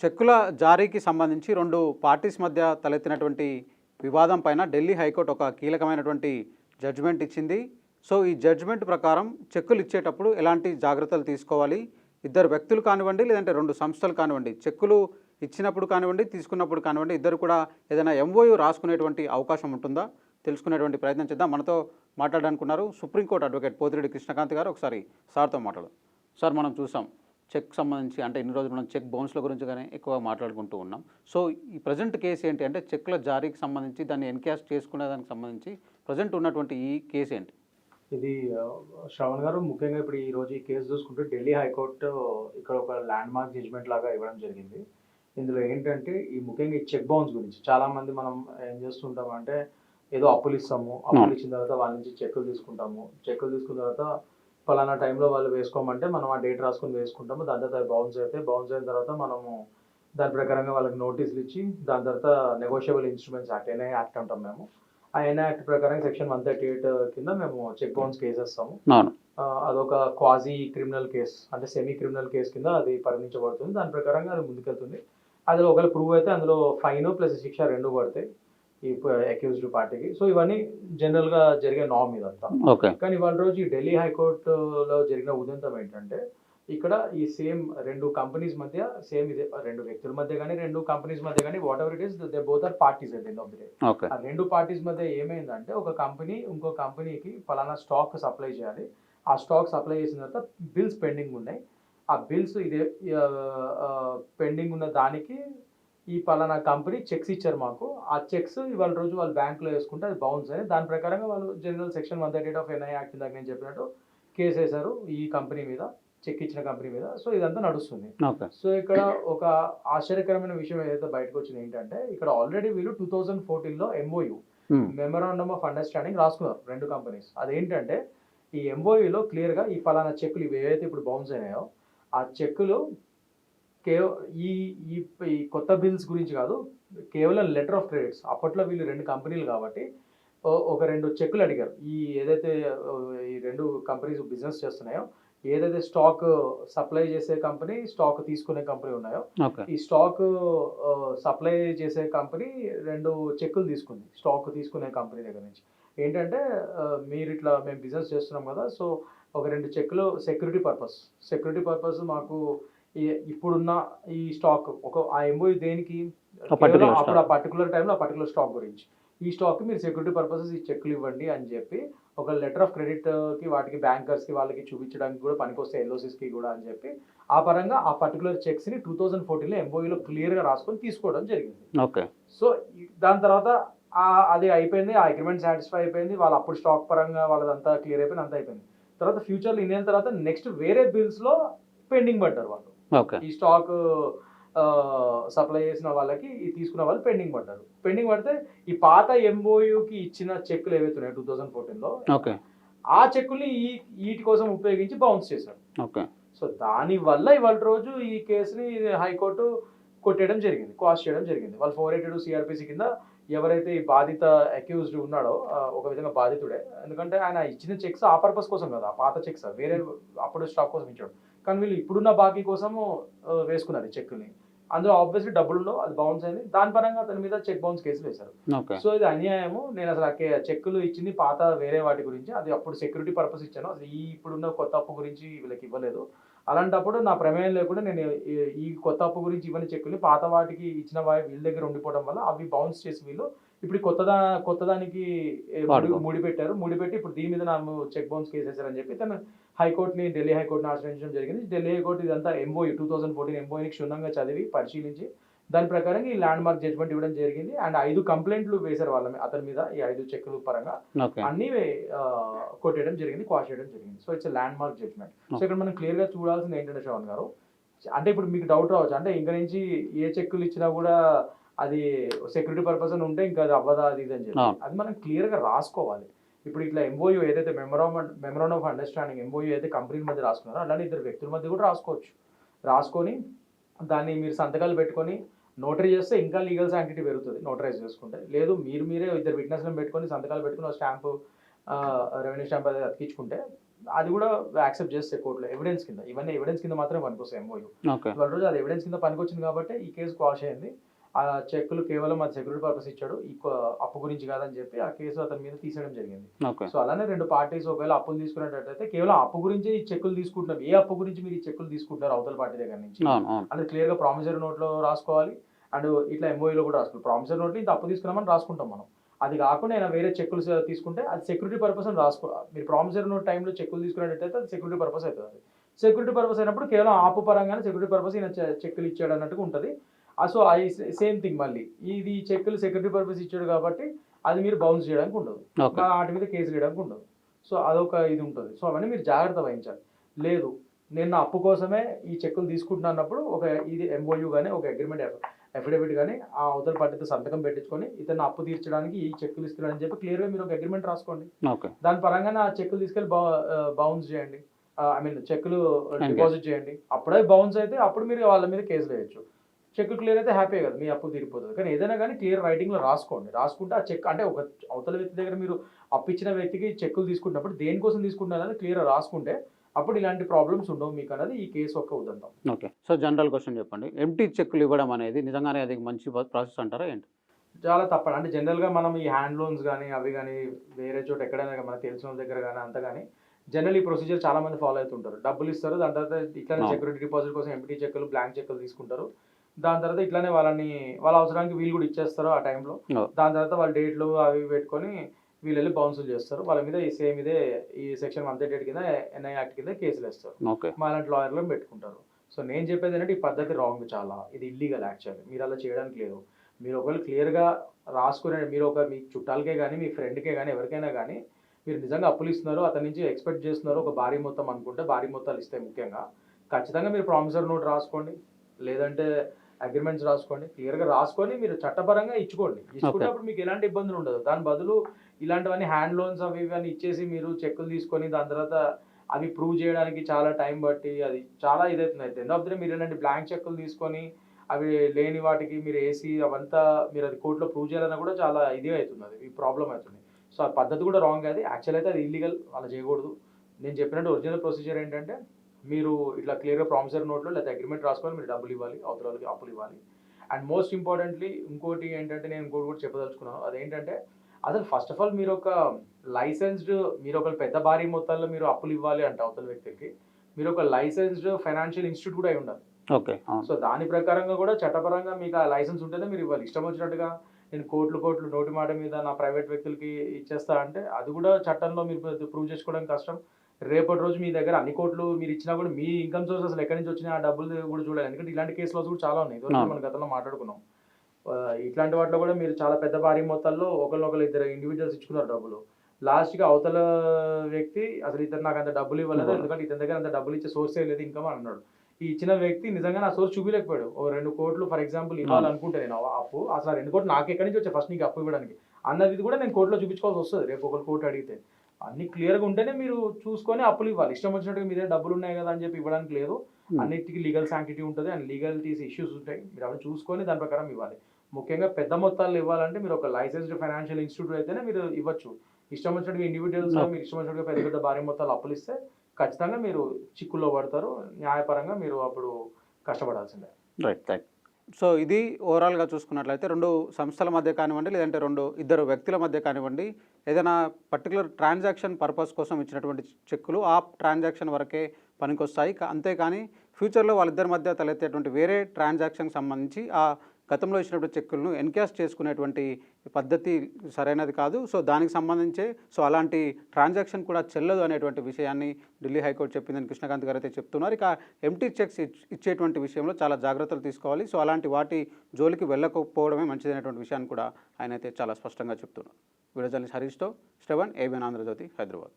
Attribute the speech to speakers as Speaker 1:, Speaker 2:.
Speaker 1: చెక్కుల జారీకి సంబంధించి రెండు పార్టీస్ మధ్య తలెత్తినటువంటి వివాదం పైన ఢిల్లీ హైకోర్టు ఒక కీలకమైనటువంటి జడ్జిమెంట్ ఇచ్చింది. సో ఈ జడ్జిమెంట్ ప్రకారం చెక్కులు ఇచ్చేటప్పుడు ఎలాంటి జాగ్రత్తలు తీసుకోవాలి? ఇద్దరు వ్యక్తులు కానివ్వండి లేదంటే రెండు సంస్థలు కానివ్వండి చెక్కులు ఇచ్చినప్పుడు కానివ్వండి తీసుకున్నప్పుడు కానివ్వండి ఇద్దరు కూడా ఏదైనా ఎంఓయూ రాసుకునేటువంటి అవకాశం ఉంటుందా? తెలుసుకునేటువంటి ప్రయత్నం చేద్దాం. మనతో మాట్లాడాలనుకున్నారు supreme court advocate Pothireddy Krishnakanth గారు. ఒకసారి సార్తో మాట్లాడు సార్ మనం చూసాం. చెక్ సంబంధించి అంటే ఇన్ని రోజులు మనం చెక్ బౌన్స్ల గురించి కానీ ఎక్కువ మాట్లాడుకుంటూ ఉన్నాం. సో ఈ ప్రజెంట్ కేసు ఏంటి అంటే చెక్ల జారీకి సంబంధించి దాన్ని ఎన్కాష్ చేసుకునే దానికి సంబంధించి ప్రజెంట్ ఉన్నటువంటి ఈ కేసు ఏంటి?
Speaker 2: ఇది శ్రవణ్ గారు ముఖ్యంగా ఇప్పుడు ఈ రోజు ఈ కేసు చూసుకుంటే ఢిల్లీ హైకోర్టు ఇక్కడ ఒక ల్యాండ్ మార్క్ జడ్జ్మెంట్ లాగా ఇవ్వడం జరిగింది. ఇందులో ఏంటంటే ఈ ముఖ్యంగా ఈ చెక్ బౌన్స్ గురించి చాలా మంది మనం ఏం చేస్తుంటాం అంటే ఏదో అప్పులు ఇస్తాము అప్పులు ఇచ్చిన తర్వాత వాళ్ళ నుంచి చెక్కులు తీసుకుంటాము. చెక్కులు తీసుకున్న తర్వాత ఫలానా టైంలో వాళ్ళు వేసుకోమంటే మనం ఆ డేట్ రాసుకొని వేసుకుంటాము. దాని తర్వాత బౌన్స్ అయితే బౌన్స్ అయిన తర్వాత మనము దాని ప్రకారంగా వాళ్ళకి నోటీసులు ఇచ్చి దాని తర్వాత negotiable instruments act NI act అంటాం మేము. ఆ ఎన్ఐ యాక్ట్ ప్రకారం సెక్షన్ వన్ థర్టీ ఎయిట్ కింద మేము చెక్ బౌన్స్ కేసు వేస్తాము.
Speaker 1: అవును.
Speaker 2: ఆ, అదొక క్వాజీ క్రిమినల్ కేస్ అంటే సెమీ క్రిమినల్ కేసు కింద అది పరిగణించబడుతుంది. దాని ప్రకారంగా అది ముందుకెళ్తుంది. అందులో ఒకవేళ ప్రూవ్ అయితే అందులో ఫైన్ ప్లస్ శిక్ష రెండు పడతాయి. ఈ అక్యూజ్డ్ పార్టీకి సో ఇవన్నీ జనరల్గా జరిగే నామ్ ఇదంతా కానీ ఇవాళ రోజు ఈ ఢిల్లీ హైకోర్టులో జరిగిన ఉదంతం ఏంటంటే ఇక్కడ ఈ సేమ్ రెండు కంపెనీస్ మధ్య సేమ్ ఇదే రెండు వ్యక్తుల మధ్య కానీ రెండు కంపెనీస్ మధ్య కానీ whatever it is they both are parties at end of the day
Speaker 1: okay
Speaker 2: ఆ రెండు పార్టీస్ మధ్య ఏమైందంటే ఒక కంపెనీ ఇంకో కంపెనీకి ఫలానా స్టాక్ సప్లై చేయాలి. ఆ స్టాక్ సప్లై చేసిన తర్వాత బిల్స్ పెండింగ్ ఉన్నాయి. ఆ బిల్స్ ఇదే పెండింగ్ ఉన్న దానికి ఈ పలానా కంపెనీ చెక్స్ ఇచ్చారు మాకు. ఆ చెక్స్ ఇవాళ రోజు వాళ్ళు బ్యాంకులో వేసుకుంటే అది బౌన్స్ అని. దాని ప్రకారంగా వాళ్ళు general section one thirty of NI act దాకా నేను చెప్పినట్టు కేసు వేశారు ఈ కంపెనీ మీద చెక్ ఇచ్చిన కంపెనీ మీద. సో ఇదంతా నడుస్తుంది. సో ఇక్కడ ఒక ఆశ్చర్యకరమైన విషయం ఏదైతే బయటకు వచ్చింది ఏంటంటే ఇక్కడ ఆల్రెడీ వీళ్ళు టూ థౌజండ్ ఫోర్టీన్లో ఎంఓయు మెమరాండమ్ ఆఫ్ అండర్స్టాండింగ్ రాసుకున్నారు రెండు కంపెనీస్ అదేంటంటే ఈ ఎంఓయూలో క్లియర్గా ఈ ఫలానా చెక్కులు ఇవి ఏవైతే ఇప్పుడు బౌన్స్ అయినాయో ఆ చెక్కులు కేవ ఈ ఈ ఈ కొత్త బిల్స్ గురించి కాదు కేవలం లెటర్ ఆఫ్ క్రెడిట్స్. అప్పట్లో వీళ్ళు రెండు కంపెనీలు కాబట్టి ఒక రెండు చెక్కులు అడిగారు. ఈ ఏదైతే ఈ రెండు కంపెనీస్ బిజినెస్ చేస్తున్నాయో ఏదైతే స్టాక్ సప్లై చేసే కంపెనీ స్టాక్ తీసుకునే కంపెనీ ఉన్నాయో ఈ స్టాక్ సప్లై చేసే కంపెనీ రెండు చెక్కులు తీసుకుంది స్టాక్ తీసుకునే కంపెనీ దగ్గర నుంచి. ఏంటంటే మీరు ఇట్లా మేము బిజినెస్ చేస్తున్నాం కదా సో ఒక రెండు చెక్కులు సెక్యూరిటీ పర్పస్. సెక్యూరిటీ పర్పస్ మాకు ఇప్పుడున్న ఈ స్టాక్ ఒక ఆ ఎంఓ దేనికి? అప్పుడు ఆ. పర్టికులర్ టైంలో ఆ పర్టికులర్ స్టాక్ గురించి. ఈ స్టాక్ మీరు సెక్యూరిటీ పర్పసెస్ ఈ చెక్కులు ఇవ్వండి అని చెప్పి ఒక లెటర్ ఆఫ్ క్రెడిట్కి వాటికి బ్యాంకర్స్కి వాళ్ళకి చూపించడానికి కూడా పనికొస్తాయి ఎల్ఓసిస్కి కూడా అని చెప్పి ఆ పరంగా ఆ పర్టికులర్ చెక్స్ని టూ థౌసండ్ ఫోర్టీన్లో ఎంఓఈలో క్లియర్గా రాసుకొని తీసుకోవడం జరిగింది.
Speaker 1: ఓకే.
Speaker 2: సో దాని తర్వాత ఆ అది అయిపోయింది ఆ అగ్రిమెంట్ సాటిస్ఫై అయిపోయింది వాళ్ళ అప్పుడు స్టాక్ పరంగా వాళ్ళదంతా క్లియర్ అయిపోయింది అంతా అయిపోయింది. తర్వాత ఫ్యూచర్లో ఇన్ని తర్వాత నెక్స్ట్ వేరే బిల్స్లో పెండింగ్ పడ్డారు వాళ్ళు. ఈ స్టాక్ సప్లై చేసిన వాళ్ళకి తీసుకున్న వాళ్ళు పెండింగ్ పడ్డారు. పెండింగ్ పడితే ఈ పాత ఎంఓయూకి ఇచ్చిన చెక్కులు ఏవైతే ఉన్నాయి టూ థౌసండ్ ఫోర్టీన్లో
Speaker 1: ఓకే.
Speaker 2: ఆ చెక్కుల్ని ఈ వీటి కోసం ఉపయోగించి బౌన్స్ చేశారు.
Speaker 1: ఓకే.
Speaker 2: సో దాని వల్ల ఇవాళ రోజు ఈ కేసుని హైకోర్టు కొట్టేయడం జరిగింది కాస్ట్ చేయడం జరిగింది. వాళ్ళు ఫోర్ ఎయిటీ టూ సిఆర్పిసి కింద ఎవరైతే ఈ బాధిత అక్యూజ్డ్ ఉన్నాడో ఒక విధంగా బాధితుడే ఎందుకంటే ఆయన ఇచ్చిన చెక్స్ ఆ పర్పస్ కోసం కదా ఆ పాత చెక్స్ వేరే అప్పుడు స్టాక్ కోసం ఇచ్చాడు. కానీ వీళ్ళు ఇప్పుడున్న బాకీ కోసము వేసుకున్నారు ఈ చెక్కుల్ని. అందులో ఆబ్వియస్లీ డబ్బులు ఉండవు అది బౌన్స్ అయింది. దాని పరంగా అతని మీద చెక్ బౌన్స్ కేసులు వేశారు. సో ఇది అన్యాయము. నేను అసలు ఆ చెక్కులు ఇచ్చింది పాత వేరే వాటి గురించి. అది అప్పుడు సెక్యూరిటీ పర్పస్ ఇచ్చాను. అసలు ఈ ఇప్పుడున్న కొత్త అప్పు గురించి వీళ్ళకి ఇవ్వలేదు. అలాంటప్పుడు నా ప్రమేయం లేకుండా నేను ఈ- కొత్త అప్పు గురించి ఇవ్వని చెక్కులు పాత వాటికి ఇచ్చిన వీళ్ళ దగ్గర ఉండిపోవడం వల్ల అవి బౌన్స్ చేసి వీళ్ళు ఇప్పుడు కొత్తదా కొత్తదానికి ఏ, ముడి-
Speaker 1: వాడుకో.
Speaker 2: ముడి పెట్టారు ముడి పెట్టి ఇప్పుడు దీని మీద నాకు చెక్ బౌన్స్ కేసు వేశారని చెప్పి తను హైకోర్టుని ఢిల్లీ హైకోర్టుని ఆశ్రయించడం జరిగింది. ఢిల్లీ హైకోర్టు ఇదంతా ఎంఓఈ టూ థౌసండ్ ఫోర్టీన్ ఎంఓఈని క్షుణ్ణంగా చదివి పరిశీలించి దాని ప్రకారం ఈ ల్యాండ్ మార్క్ జడ్జ్మెంట్ ఇవ్వడం జరిగింది. అండ్ ఐదు కంప్లైంట్లు వేశారు వాళ్ళ అతని మీద ఈ ఐదు చెక్కుల పరంగా. అన్ని కొట్టేయడం జరిగింది క్వాష్ చేయడం జరిగింది. So it's landmark judgment so ఇక్కడ మనం క్లియర్గా చూడాల్సింది ఏంటంటే శ్రవణ్ గారు అంటే ఇప్పుడు మీకు డౌట్ రావచ్చు. అంటే ఇంకా నుంచి ఏ చెక్కులు ఇచ్చినా కూడా అది సెక్యూరిటీ పర్పస్ అని ఉంటే ఇంకా అది అవ్వదా అది ఇది అని చెప్పి. అది మనం క్లియర్గా రాసుకోవాలి. ఇప్పుడు ఇట్లా ఎంఓయూ ఏదైతే మెమరామ్ మెమరాన్ ఆఫ్ అండర్స్టాండింగ్ ఎంఓయూ అయితే కంపెనీల మధ్య రాసుకున్నారో అలానే ఇద్దరు వ్యక్తుల మధ్య కూడా రాసుకోవచ్చు. రాసుకొని దాన్ని మీరు సంతకాలు పెట్టుకొని నోటరీ చేస్తే ఇంకా లీగల్ శాంటిటీ పెరుగుతుంది నోటరైజ్ చేసుకుంటే. లేదు మీరు మీరే ఇద్దరు విట్నెస్లను పెట్టుకొని సంతకాలు పెట్టుకుని స్టాంపు రెవెన్యూ స్టాంప్ అది అతికించుకుంటే అది కూడా యాక్సెప్ట్ చేస్తే కోర్టులో ఎవిడెన్స్ కింద. ఇవన్నీ ఎవిడెన్స్ కింద మాత్రమే పనికొస్తాయి ఎంఓయూ ఇవాళ రోజు అది ఎవిడెన్స్ కింద పనికొచ్చింది కాబట్టి ఈ కేసు క్వాష్ అయింది. ఆ చెక్కులు కేవలం అది సెక్యూరిటీ పర్పస్ ఇచ్చాడు. ఈ అప్పు గురించి కాదని చెప్పి ఆ కేసు అతని మీద తీసేయడం జరిగింది. సో అలానే రెండు పార్టీస్ ఒకవేళ అప్పులు తీసుకునేటట్టయితే కేవలం అప్పు గురించి ఈ చెక్కులు తీసుకుంటున్నారు. ఏ అప్పు గురించి మీరు ఈ చెక్కులు తీసుకుంటారు అవతల పార్టీ దగ్గర నుంచి? అది క్లియర్గా ప్రామిసరీ నోట్లో రాసుకోవాలి. అండ్ ఇట్లా ఎంఓఈలో కూడా రాసుకోవాలి. ప్రామిసరీ నోట్ ఇంత అప్పు తీసుకున్నామని రాసుకుంటాం మనం. అది కాకుండా నేను వేరే చెక్కులు తీసుకుంటే అది సెక్యూరిటీ పర్పస్ అని రాసుకో మీరు ప్రామిసరీ నోట్ టైంలో చెక్కులు తీసుకునేటట్టయితే అది సెక్యూరిటీ పర్పస్ అవుతుంది సెక్యూరిటీ పర్పస్ అయినప్పుడు కేవలం ఆపు పరంగానే సెక్యూరిటీ పర్పస్ ఈయన చెక్కులు ఇచ్చాడు అన్నట్టుగా ఉంటుంది. సో అది సేమ్ థింగ్ మళ్ళీ. ఇది చెక్కులు సెక్యూరిటీ పర్పస్ ఇచ్చాడు కాబట్టి అది మీరు బౌన్స్ చేయడానికి ఉండదు. వాటి మీద కేసు వేయడానికి ఉండదు. సో అదొక ఇది ఉంటుంది. సో అవన్నీ మీరు జాగ్రత్త వహించాలి. లేదు నేను నా అప్పు కోసమే ఈ చెక్కులు తీసుకుంటున్నా అన్నప్పుడు ఒక ఇది ఎంఓయూ కానీ ఒక అగ్రిమెంట్ అఫిడవిట్ కానీ ఆ అవతల పార్టీతో సంతకం పెట్టించుకొని ఇతను అప్పు తీర్చడానికి ఈ చెక్కులు ఇస్తున్నాడని చెప్పి క్లియర్గా మీరు ఒక అగ్రిమెంట్ రాసుకోండి. దాని పరంగానే ఆ చెక్కులు తీసుకెళ్ళి బౌన్స్ చేయండి. ఐ మీన్ చెక్కులు. డిపాజిట్ చేయండి. అప్పుడే బౌన్స్ అయితే అప్పుడు మీరు వాళ్ళ మీద కేసు వేయచ్చు. చెక్ క్లియర్ అయితే హ్యాపీ కదా మీ అప్పు తీరిపోతుంది. కానీ ఏదైనా కానీ క్లియర్ రైటింగ్లో రాసుకోండి. రాసుకుంటే ఆ చెక్ అంటే ఒక అవతల వ్యక్తి దగ్గర మీరు అప్పిచ్చిన వ్యక్తికి చెక్కులు తీసుకున్నప్పుడు దేనికోసం తీసుకుంటున్నారు అనేది క్లియర్ రాసుకుంటే అప్పుడు ఇలాంటి ప్రాబ్లమ్స్ ఉండవు మీకు అనేది ఈ కేసు ఒక్క ఉదంతం.
Speaker 1: ఓకే. సో జనరల్ క్వశ్చన్ చెప్పండి. ఎంటీ చెక్కులు ఇవ్వడం అనేది నిజంగానే అది మంచి ప్రాసెస్ అంటారా ఏంటి?
Speaker 2: చాలా తప్పదు అంటే జనరల్గా మనం ఈ హ్యాండ్ లోన్స్ కానీ అవి కానీ వేరే చోట ఎక్కడైనా మనకు తెలిసిన దగ్గర కానీ అంత కానీ జనరల్ ఈ ప్రొసీజర్ చాలా మంది ఫాలో అవుతుంటారు. డబ్బులు ఇస్తారు దాని తర్వాత
Speaker 1: అవును.
Speaker 2: సెక్యూరిటీ డిపాజిట్ కోసం ఎంపీ చెక్కులు బ్లాంక్ చెక్కులు తీసుకుంటారు. దాని తర్వాత ఇట్లానే వాళ్ళని వాళ్ళ అవసరానికి వీళ్ళు కూడా ఇచ్చేస్తారు ఆ టైంలో. దాని తర్వాత వాళ్ళ డేట్లు అవి పెట్టుకొని వీళ్ళు వెళ్ళి బౌన్సులు చేస్తారు. వాళ్ళ మీద ఈ సేమ్ ఇదే ఈ సెక్షన్ వన్ థర్టీ కింద ఎన్ఐ యాక్ట్ కింద కేసులు వేస్తారు.
Speaker 1: ఓకే.
Speaker 2: మా లాంటి లాయర్లను పెట్టుకుంటారు. సో నేను చెప్పేది ఏంటంటే ఈ పద్ధతి రాంగ్ చాలా. ఇది ఇల్లీగల్ యాక్చువల్లీ మీరు అలా చేయడానికి లేదు. మీరు ఒకవేళ క్లియర్గా రాసుకునే మీరు ఒక మీ చుట్టాలకే కానీ మీ ఫ్రెండ్కే కానీ ఎవరికైనా కానీ మీరు నిజంగా అప్పులు ఇస్తున్నారు అతని నుంచి ఎక్స్పెక్ట్ చేస్తున్నారు ఒక భారీ మొత్తం అనుకుంటే భారీ మొత్తాలు ఇస్తాయి ముఖ్యంగా. ఖచ్చితంగా మీరు ప్రామిసర్ నోట్ రాసుకోండి. లేదంటే అగ్రిమెంట్స్ రాసుకోండి క్లియర్గా రాసుకొని మీరు చట్టపరంగా ఇచ్చుకోండి. ఇచ్చుకున్నప్పుడు మీకు ఎలాంటి ఇబ్బందులు ఉండదు. దాని బదులు ఇలాంటివన్నీ హ్యాండ్ లోన్స్ అవి ఇవి అని ఇచ్చేసి మీరు చెక్కులు తీసుకొని దాని తర్వాత అవి ప్రూవ్ చేయడానికి చాలా టైం బట్టి అది చాలా ఇదవుతుంది. అయితే ఎండ్ ఆఫ్ ద మీరు ఇలాంటి బ్లాంక్ చెక్కులు తీసుకొని అవి లేని వాటికి మీరు వేసి అవంతా మీరు అది కోర్టులో ప్రూవ్ చేయాలన్నా కూడా చాలా ఇది అవుతుంది. అది ఈ ప్రాబ్లం అవుతుంది. సో ఆ పద్ధతి కూడా రాంగ్ అది యాక్చువల్ అయితే అది ఇల్లీగల్ అలా చేయకూడదు. నేను చెప్పినట్టు ఒరిజినల్ ప్రొసీజర్ ఏంటంటే మీరు ఇట్లా క్లియర్గా ప్రామిసర్ నోట్లో లేదా అగ్రిమెంట్ రాసుకొని మీరు డబ్బులు ఇవ్వాలి అవతల వాళ్ళకి అప్పులు ఇవ్వాలి. అండ్ మోస్ట్ ఇంపార్టెంట్లీ ఇంకోటి ఏంటంటే నేను ఇంకోటి కూడా చెప్పదలుచుకున్నాను. అదేంటంటే అసలు ఫస్ట్ ఆఫ్ ఆల్ మీరు ఒక లైసెన్స్డ్ మీరు ఒక పెద్ద భారీ మొత్తాల్లో మీరు అప్పులు ఇవ్వాలి అంటే అవతల వ్యక్తికి. మీరు ఒక లైసెన్స్డ్ ఫైనాన్షియల్ ఇన్స్టిట్యూట్ కూడా అయి ఉండాలి.
Speaker 1: ఓకే
Speaker 2: సో దాని ప్రకారంగా కూడా చట్టపరంగా మీకు ఆ లైసెన్స్ ఉంటేనే మీరు ఇవ్వాలి. ఇష్టం వచ్చినట్టుగా నేను కోట్లు కోట్లు నోటి మాట మీద నా ప్రైవేట్ వ్యక్తులకి ఇచ్చేస్తా అంటే అది కూడా చట్టంలో మీరు ప్రూవ్ చేసుకోవడం కష్టం. రేపటి రోజు మీ దగ్గర అన్ని కోట్లు మీరు ఇచ్చినా కూడా మీ ఇన్కమ్ సోర్స్ అసలు ఎక్కడి నుంచి వచ్చినా ఆ డబ్బులు కూడా చూడాలి. ఎందుకంటే ఇలాంటి కేసులు కూడా చాలా ఉన్నాయి. మనం గతంలో మాట్లాడుకున్నాం. ఇట్లాంటి వాటిలో కూడా మీరు చాలా పెద్ద భారీ మొత్తాల్లో ఒకరినొకరు ఇద్దరు ఇండివిజువల్స్ ఇచ్చుకున్నారు డబ్బులు. లాస్ట్కి అవతల వ్యక్తి అసలు ఇతను నాకు అంత డబ్బులు ఇవ్వలేదు. ఎందుకంటే ఇతని దగ్గర అంత డబ్బులు ఇచ్చే సోర్సే లేదు ఇంకా అని అన్నాడు. ఈ ఇచ్చిన వ్యక్తి నిజంగా నా సోర్స్ చూపించలేకపోయాడు ఓ రెండు కోట్లు ఫర్ ఎగ్జాంపుల్ ఇవ్వాలనుకుంటే నేను అప్పు అసలు రెండు కోట్లు నాకు ఎక్కడి నుంచి వచ్చాయి? ఫస్ట్ నీకు అప్పు ఇవ్వడానికి. అన్నది కూడా నేను కోర్టులో చూపించుకోవాల్సి వస్తుంది. రేపు ఒకరు కోర్టు అడిగితే. అన్ని క్లియర్గా ఉంటేనే మీరు చూసుకొని అప్పులు ఇవ్వాలి. ఇష్టం వచ్చినట్టుగా మీ దగ్గర డబ్బులు ఉన్నాయి కదా అని చెప్పి ఇవ్వడానికి లేదు.
Speaker 1: Hmm.
Speaker 2: అన్నిటికీ లీగల్ శాంక్టిటీ ఉంటుంది అండ్ లీగల్టీస్ ఇష్యూస్ ఉంటాయి. మీరు అవన్నీ చూసుకొని దాని ప్రకారం ఇవ్వాలి. ముఖ్యంగా పెద్ద మొత్తాలు ఇవ్వాలంటే మీరు ఒక లైసెన్స్డ్ ఫైనాన్షియల్ ఇన్స్టిట్యూట్ అయితేనే మీరు ఇవ్వచ్చు. ఇష్టం వచ్చినట్టుగా ఇండివిజువల్స్
Speaker 1: Okay.
Speaker 2: మీరు ఇష్టం వచ్చినట్టుగా పెద్ద పెద్ద భారీ మొత్తాలు అప్పులు ఇస్తే ఖచ్చితంగా మీరు చిక్కుల్లో పడతారు. న్యాయపరంగా మీరు అప్పుడు కష్టపడాల్సిందే.
Speaker 1: రైట్ రైట్ సో ఇది ఓవరాల్గా చూసుకున్నట్లయితే రెండు సంస్థల మధ్య కానివ్వండి లేదంటే రెండు ఇద్దరు వ్యక్తుల మధ్య కానివ్వండి ఏదైనా పర్టికులర్ ట్రాన్సాక్షన్ పర్పస్ కోసం ఇచ్చినటువంటి చెక్కులు ఆ ట్రాన్సాక్షన్ వరకే పనికొస్తాయి. అంతేకాని ఫ్యూచర్లో వాళ్ళిద్దరి మధ్య తలెత్తేటువంటి వేరే ట్రాన్సాక్షన్కి సంబంధించి ఆ గతంలో ఇచ్చినటువంటి చెక్కులను ఎన్కాష్ చేసుకునేటువంటి పద్ధతి సరైనది కాదు. సో దానికి సంబంధించే సో అలాంటి ట్రాన్సాక్షన్ కూడా చెల్లదు అనేటువంటి విషయాన్ని ఢిల్లీ హైకోర్టు చెప్పిందని కృష్ణకాంత్ గారు అయితే చెప్తున్నారు. ఇక ఎంటీ చెక్స్ ఇచ్- ఇచ్చేటువంటి విషయంలో చాలా జాగ్రత్తలు తీసుకోవాలి. సో అలాంటి వాటి జోలికి వెళ్ళకపోవడమే మంచిదైనటువంటి విషయాన్ని కూడా ఆయన అయితే చాలా స్పష్టంగా చెప్తున్నారు. వీడియో హరీష్తో శ్రవణ్ ఏబిఎన్ ఆంధ్రజ్యోతి హైదరాబాద్.